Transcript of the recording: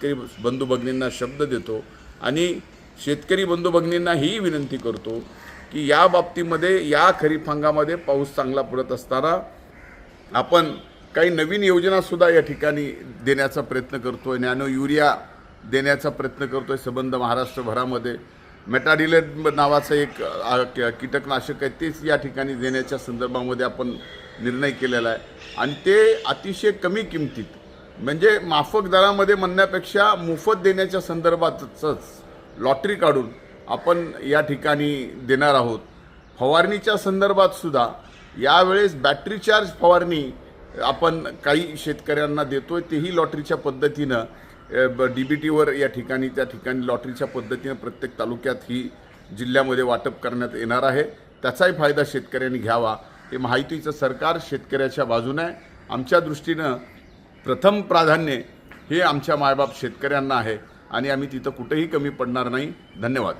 शेतकरी बंधू भगिनींना शब्द देतो आणि शेतकरी बंधू भगिनींना ही विनंती करतो की या बाबतीमध्ये या खरीप हंगामध्ये पाऊस चांगला पडत असताना आपण काही नवीन योजनासुद्धा या ठिकाणी देण्याचा प्रयत्न करतो आहे नॅनो युरिया देण्याचा प्रयत्न करतो आहे संबंध महाराष्ट्रभरामध्ये. मेटाडिलेट नावाचं एक कीटकनाशक आहे तेच या ठिकाणी देण्याच्या संदर्भामध्ये आपण निर्णय केलेला आहे. आणि ते अतिशय कमी किमतीत म्हणजे माफक दरामध्ये म्हणण्यापेक्षा मोफत देण्याच्या संदर्भातच लॉटरी काढून आपण या ठिकाणी देणार आहोत. फवारणीच्या संदर्भात सुद्धा यावेळेस बॅटरी चार्ज फवारणी आपण काही शेतकऱ्यांना देतो आहे तेही लॉटरीच्या पद्धतीनं डी बी टीवर या ठिकाणी त्या ठिकाणी लॉटरीच्या पद्धतीनं प्रत्येक तालुक्यात ही जिल्ह्यामध्ये वाटप करण्यात येणार आहे. त्याचाही फायदा शेतकऱ्यांनी घ्यावा. हे माहितीचं सरकार शेतकऱ्याच्या बाजूने आहे. आमच्या दृष्टीनं प्रथम प्राधान्य हे आमच्या मायबाप शेतकऱ्यांना आहे आणि आम्ही तिथं कुठेही कमी पडणार नाही. धन्यवाद.